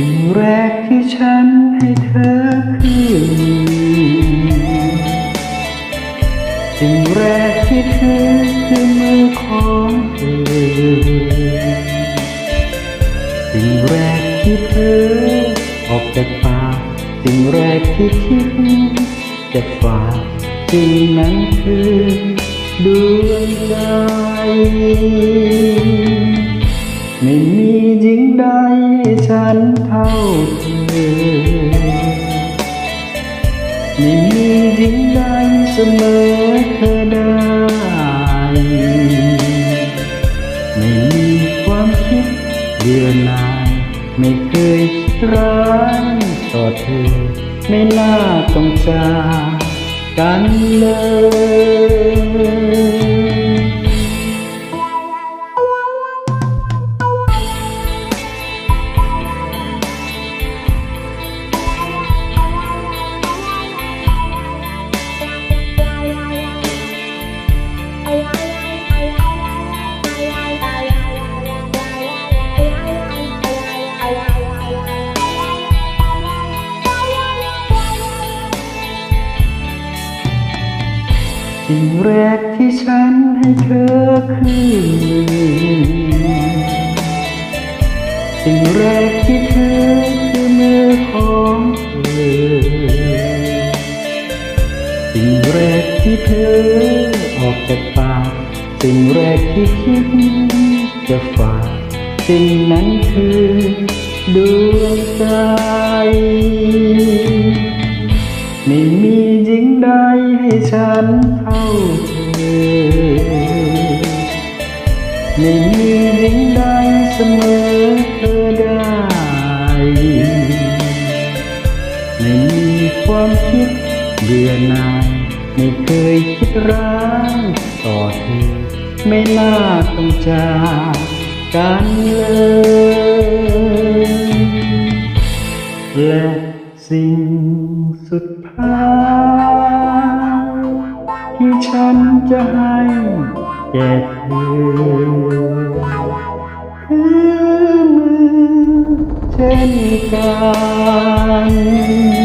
สิ่งแรกที่ฉันให้เธอคือสิ่งแรกที่เธอคือมือของเธอ สิ่งแรกที่เธอออกจากปากสิ่งแรกที่คิดจะฝากสิ่งนั้นคือดวงใจ ไม่มีหญิงใดให้ฉันเท่าเธอไม่มีหญิงใดเสมอเธอได้ ไม่มีความคิดเบื่อหน่าย ไม่เคยร้ายต่อเธอ ไม่น่าต้องจากกันเลย สิ่งแรกที่ฉันให้เธอคือสิ่งแรกที่เธอคือมือของเธอสิ่งแรกที่เธอออกจากปากสิ่งแรกที่คิดจะฝากสิ่งนั้นคือดวงใจ ไม่มีหญิงใดให้ฉันเท่าเธอไม่มีหญิงใดเสมอเธอได้ไม่มีความคิดเบื่อหน่ายไม่เคยคิดร้ายต่อเธอ ไม่น่าต้องจากกันเลยและ สิ่งสุดท้ายที่ฉันจะให้แก่เธอคือมือเช่นกัน